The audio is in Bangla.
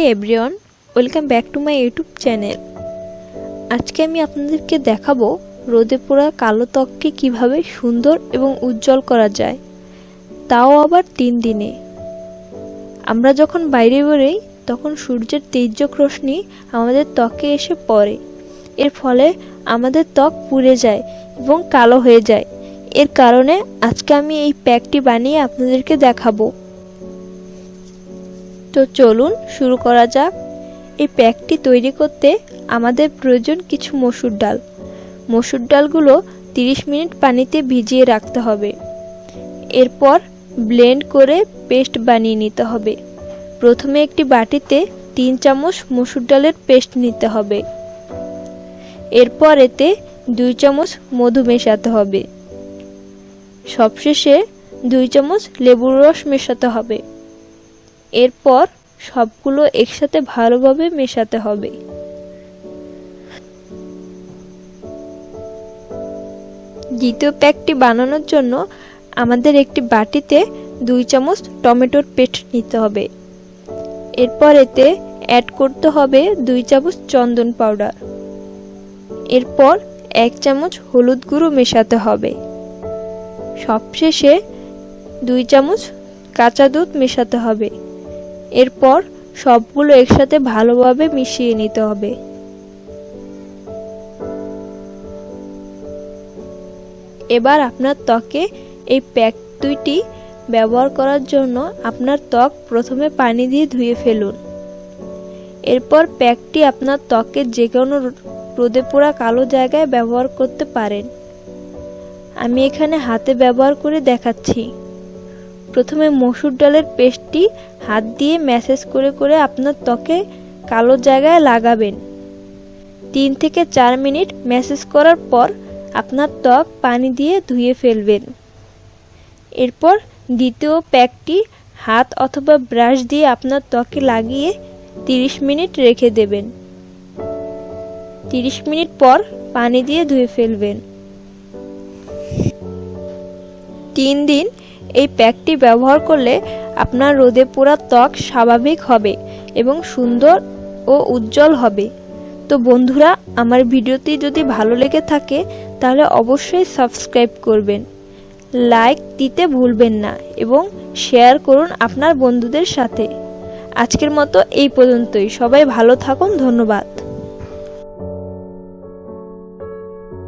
Hi everyone welcome back to my YouTube channel আজকে আমি আপনাদেরকে দেখাবো রোদে পোড়া কালো ত্বককে কীভাবে সুন্দর এবং উজ্জ্বল করা যায়। তাও আবার তিন দিনে। আমরা যখন বাইরে বেরোই, তখন সূর্যের তেজক রশ্মি আমাদের ত্বকে এসে পড়ে। এর ফলে আমাদের ত্বক পুড়ে যায় এবং কালো হয়ে যায়। এর কারণে আজকে আমি এই প্যাকটি বানিয়ে আপনাদেরকে দেখাবো। তো চলুন শুরু করা যাক। এই প্যাকটি তৈরি করতে আমাদের প্রয়োজন কিছু মসুর ডাল। মসুর ডালগুলো 30 মিনিট পানিতে ভিজিয়ে রাখতে হবে। এরপর ব্লেন্ড করে পেস্ট বানিয়ে নিতে হবে। প্রথমে একটি বাটিতে তিন চামচ মসুর ডালের পেস্ট নিতে হবে। এরপর এতে দুই চামচ মধু মেশাতে হবে। সবশেষে দুই চামচ লেবুর রস মেশাতে হবে। এরপর সবগুলো একসাথে ভালোভাবে মেশাতে হবে। দ্বিতীয় প্যাকটি বানানোর জন্য আমাদের একটি বাটিতে দুই চামচ টমেটোর পেস্ট নিতে হবে। এরপর এতে অ্যাড করতে হবে দুই চামচ চন্দন পাউডার। এরপর এক চামচ হলুদ গুঁড়ো মেশাতে হবে। সবশেষে দুই চামচ কাঁচা দুধ মেশাতে হবে। এরপর সবগুলো একসাথে ভালোভাবে মিশিয়ে নিতে হবে। এবার আপনার ত্বকে এই প্যাক দুইটি ব্যবহার করার জন্য আপনার ত্বক প্রথমে পানি দিয়ে ধুয়ে ফেলুন। এরপর প্যাকটি আপনার ত্বকের যে কোনো রোদে পোড়া কালো জায়গায় ব্যবহার করতে পারেন। আমি এখানে হাতে ব্যবহার করে দেখাচ্ছি। প্রথমে মসুর ডালের পেস্টটি হাত দিয়ে ম্যাসেজ করে করে আপনার ত্বকে কালো জায়গায় লাগাবেন। তিন থেকে চার মিনিট ম্যাসেজ করার পর আপনার ত্বক পানি দিয়ে ধুয়ে ফেলবেন। এরপর দ্বিতীয় প্যাকটি হাত অথবা ব্রাশ দিয়ে আপনার ত্বকে লাগিয়ে 30 মিনিট রেখে দেবেন। 30 মিনিট পর পানি দিয়ে ধুয়ে ফেলবেন। তিন দিন এই প্যাকটি ব্যবহার করলে আপনার রোদে পোড়া ত্বক স্বাভাবিক হবে এবং সুন্দর ও উজ্জ্বল হবে। তো বন্ধুরা, আমার ভিডিওটি যদি ভালো লেগে থাকে, তাহলে অবশ্যই সাবস্ক্রাইব করবেন। লাইক দিতে ভুলবেন না এবং শেয়ার করুন আপনার বন্ধুদের সাথে। আজকের মতো এই পর্যন্তই। সবাই ভালো থাকুন, ধন্যবাদ।